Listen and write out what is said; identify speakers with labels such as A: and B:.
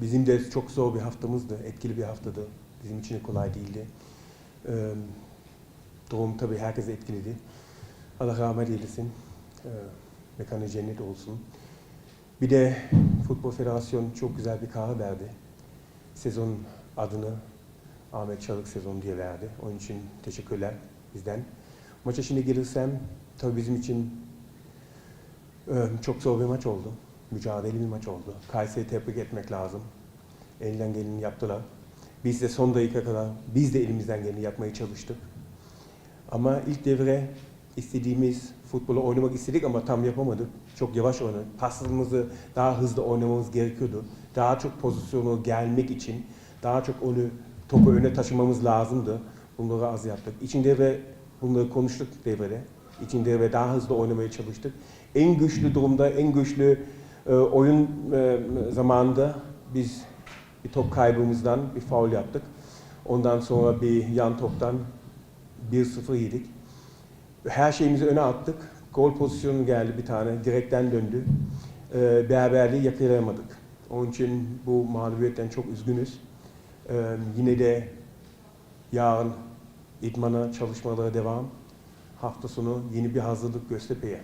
A: Bizim de çok zor bir haftamızdı, etkili bir haftadı. Bizim için de kolay değildi. Ee, Durum tabii herkese etkiledi. Allah rahmet eylesin. Ee, mekanı cennet olsun. Bir de Futbol Federasyonu çok güzel bir karar verdi. Sezon adını Ahmet Çalık sezonu diye verdi. Onun için teşekkürler bizden. Maça şimdi gelirsem tabii bizim için çok zor bir maç oldu. Mücadeleli bir maç oldu. Kayseri'yi tebrik etmek lazım. Elinden geleni yaptılar. Biz de son dakika kadar biz de elimizden geleni yapmaya çalıştık. Ama ilk devre istediğimiz futbolu oynamak istedik ama tam yapamadık. Çok yavaş oynadık. Paslarımızı daha hızlı oynamamız gerekiyordu. Daha çok pozisyonu gelmek için daha çok onu topu öne taşımamız lazımdı. Bunları az yaptık. İçin devre bunları konuştuk devrede. İçin devre daha hızlı oynamaya çalıştık. En güçlü durumda, en güçlü e, oyun e, zamanında biz bir top kaybımızdan bir faul yaptık. Ondan sonra bir yan toptan 1-0 yedik. Her şeyimizi öne attık. Gol pozisyonu geldi bir tane. Direkten döndü. Ee, beraberliği yakalayamadık. Onun için bu mağlubiyetten çok üzgünüz. Ee, yine de yarın idmana çalışmalara devam. Hafta sonu yeni bir hazırlık Göztepe'ye.